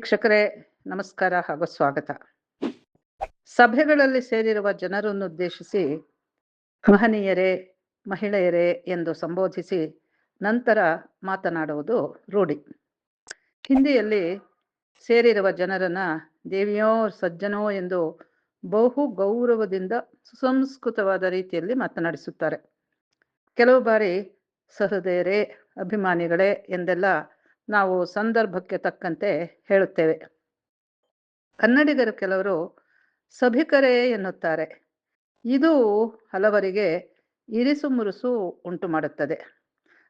ವೀಕ್ಷಕರೇ, ನಮಸ್ಕಾರ ಹಾಗೂ ಸ್ವಾಗತ. ಸಭೆಗಳಲ್ಲಿ ಸೇರಿರುವ ಜನರನ್ನು ಉದ್ದೇಶಿಸಿ ಮಹನೀಯರೇ, ಮಹಿಳೆಯರೇ ಎಂದು ಸಂಬೋಧಿಸಿ ನಂತರ ಮಾತನಾಡುವುದು ರೂಢಿ. ಹಿಂದಿಯಲ್ಲಿ ಸೇರಿರುವ ಜನರನ್ನ ದೇವಿಯೋ, ಸಜ್ಜನೋ ಎಂದು ಬಹು ಗೌರವದಿಂದ ಸುಸಂಸ್ಕೃತವಾದ ರೀತಿಯಲ್ಲಿ ಮಾತನಾಡಿಸುತ್ತಾರೆ. ಕೆಲವು ಬಾರಿ ಸಹೃದಯರೇ, ಅಭಿಮಾನಿಗಳೇ ಎಂದೆಲ್ಲ ನಾವು ಸಂದರ್ಭಕ್ಕೆ ತಕ್ಕಂತೆ ಹೇಳುತ್ತೇವೆ. ಕನ್ನಡಿಗರು ಕೆಲವರು ಸಭಿಕರೇ ಎನ್ನುತ್ತಾರೆ. ಇದು ಹಲವರಿಗೆ ಇರಿಸು ಮುರುಸು ಉಂಟು ಮಾಡುತ್ತದೆ.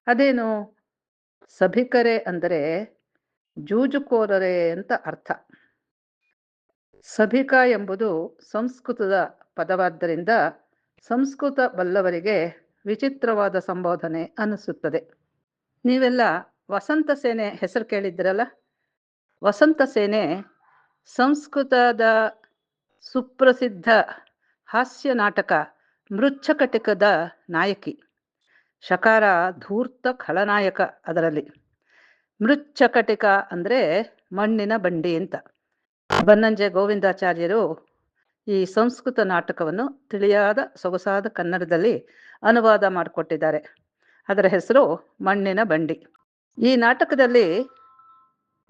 ಅದೇನು? ಸಭಿಕರೇ ಅಂದರೆ ಜೂಜುಕೋರರೇ ಅಂತ ಅರ್ಥ. ಸಭಿಕ ಎಂಬುದು ಸಂಸ್ಕೃತದ ಪದವಾದ್ದರಿಂದ ಸಂಸ್ಕೃತ ಬಲ್ಲವರಿಗೆ ವಿಚಿತ್ರವಾದ ಸಂಬೋಧನೆ ಅನಿಸುತ್ತದೆ ನೀವೆಲ್ಲ ವಸಂತ ಸೇನೆ ಹೆಸರು ಕೇಳಿದ್ರಲ್ಲ ವಸಂತ ಸೇನೆ ಸಂಸ್ಕೃತದ ಸುಪ್ರಸಿದ್ಧ ಹಾಸ್ಯ ನಾಟಕ ಮೃಚ್ಛಕಟಿಕದ ನಾಯಕಿ. ಶಕಾರ ಧೂರ್ತ ಖಳನಾಯಕ ಅದರಲ್ಲಿ. ಮೃಚ್ಛಕಟಿಕ ಅಂದರೆ ಮಣ್ಣಿನ ಬಂಡಿ ಅಂತ. ಬನ್ನಂಜೆ ಗೋವಿಂದಾಚಾರ್ಯರು ಈ ಸಂಸ್ಕೃತ ನಾಟಕವನ್ನು ತಿಳಿಯಾದ ಸೊಗಸಾದ ಕನ್ನಡದಲ್ಲಿ ಅನುವಾದ ಮಾಡಿಕೊಟ್ಟಿದ್ದಾರೆ. ಅದರ ಹೆಸರು ಮಣ್ಣಿನ ಬಂಡಿ. ಈ ನಾಟಕದಲ್ಲಿ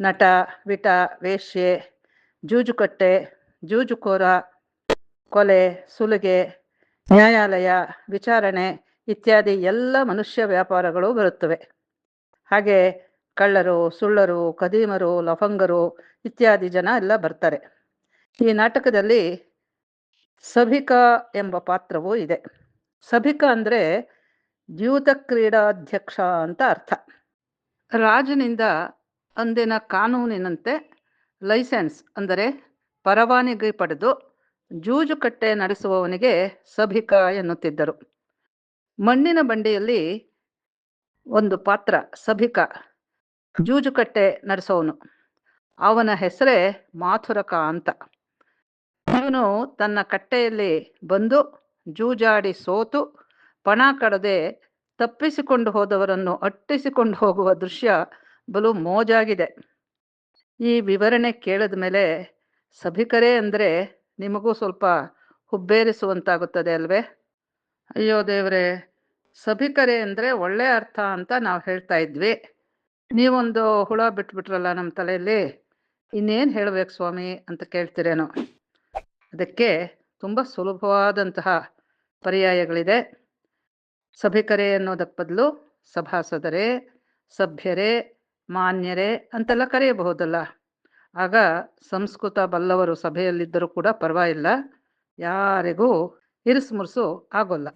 ನಟ, ವಿಟ, ವೇಶ್ಯೆ, ಜೂಜುಕಟ್ಟೆ, ಜೂಜುಕೋರ, ಕೊಲೆ, ಸುಲಿಗೆ, ನ್ಯಾಯಾಲಯ, ವಿಚಾರಣೆ ಇತ್ಯಾದಿ ಎಲ್ಲ ಮನುಷ್ಯ ವ್ಯಾಪಾರಗಳು ಬರುತ್ತವೆ. ಹಾಗೆ ಕಳ್ಳರು, ಸುಳ್ಳರು ಕದೀಮರು ಲಫಂಗರು ಇತ್ಯಾದಿ ಜನ ಎಲ್ಲ ಬರ್ತಾರೆ. ಈ ನಾಟಕದಲ್ಲಿ ಸಭಿಕಾ ಎಂಬ ಪಾತ್ರವೂ ಇದೆ. ಸಭಿಕ ಅಂದರೆ ದ್ಯೂತ ಕ್ರೀಡಾಧ್ಯಕ್ಷ ಅಂತ ಅರ್ಥ. ರಾಜನಿಂದ ಅಂದಿನ ಕಾನೂನಿನಂತೆ ಲೈಸೆನ್ಸ್, ಅಂದರೆ ಪರವಾನಗಿ ಪಡೆದು ಜೂಜುಕಟ್ಟೆ ನಡೆಸುವವನಿಗೆ ಸಭಿಕ ಎನ್ನುತ್ತಿದ್ದರು. ಮಣ್ಣಿನ ಬಂಡೆಯಲ್ಲಿ ಒಂದು ಪಾತ್ರ ಸಭಿಕ ಜೂಜುಕಟ್ಟೆ ನಡೆಸೋವನು ಅವನ ಹೆಸರೇ ಮಾಥುರಕ ಅಂತ. ಇವನು ತನ್ನ ಕಟ್ಟೆಯಲ್ಲಿ ಬಂದು ಜೂಜಾಡಿ ಸೋತು, ಪಣ ಕಡದೆ ತಪ್ಪಿಸಿಕೊಂಡು ಹೋದವರನ್ನು ಅಟ್ಟಿಸಿಕೊಂಡು ಹೋಗುವ ದೃಶ್ಯ ಬಲು ಮೋಜಾಗಿದೆ. ಈ ವಿವರಣೆ ಕೇಳಿದ ಮೇಲೆ ಸಭಿಕರೇ ಅಂದರೆ ನಿಮಗೂ ಸ್ವಲ್ಪ ಹುಬ್ಬೇರಿಸುವಂತಾಗುತ್ತದೆ ಅಲ್ವೇ? ಅಯ್ಯೋ ದೇವರೇ ಸಭಿಕರೇ ಅಂದರೆ ಒಳ್ಳೆ ಅರ್ಥ ಅಂತ ನಾವು ಹೇಳ್ತಾ ಇದ್ವಿ. ನೀವೊಂದು ಹುಳ ಬಿಟ್ಬಿಟ್ರಲ್ಲ ನಮ್ಮ ತಲೆಯಲ್ಲಿ? ಇನ್ನೇನು ಹೇಳಬೇಕು ಸ್ವಾಮಿ ಅಂತ ಕೇಳ್ತಿರೇನೋ. ಅದಕ್ಕೆ ತುಂಬ ಸುಲಭವಾದಂತಹ ಪರ್ಯಾಯಗಳಿದೆ. ಸಭಿಕರೇ ಅನ್ನೋದಕ್ಕೆ ಬದಲು ಸಭಾಸದರೇ, ಸಭ್ಯರೇ, ಮಾನ್ಯರೇ ಅಂತೆಲ್ಲ ಕರೆಯಬಹುದಲ್ಲ. ಆಗ ಸಂಸ್ಕೃತ ಬಲ್ಲವರು ಸಭೆಯಲ್ಲಿದ್ದರೂ ಕೂಡ ಪರವಾಗಿಲ್ಲ. ಯಾರಿಗೂ ಇರಿಸು ಮುರುಸು ಆಗೋಲ್ಲ.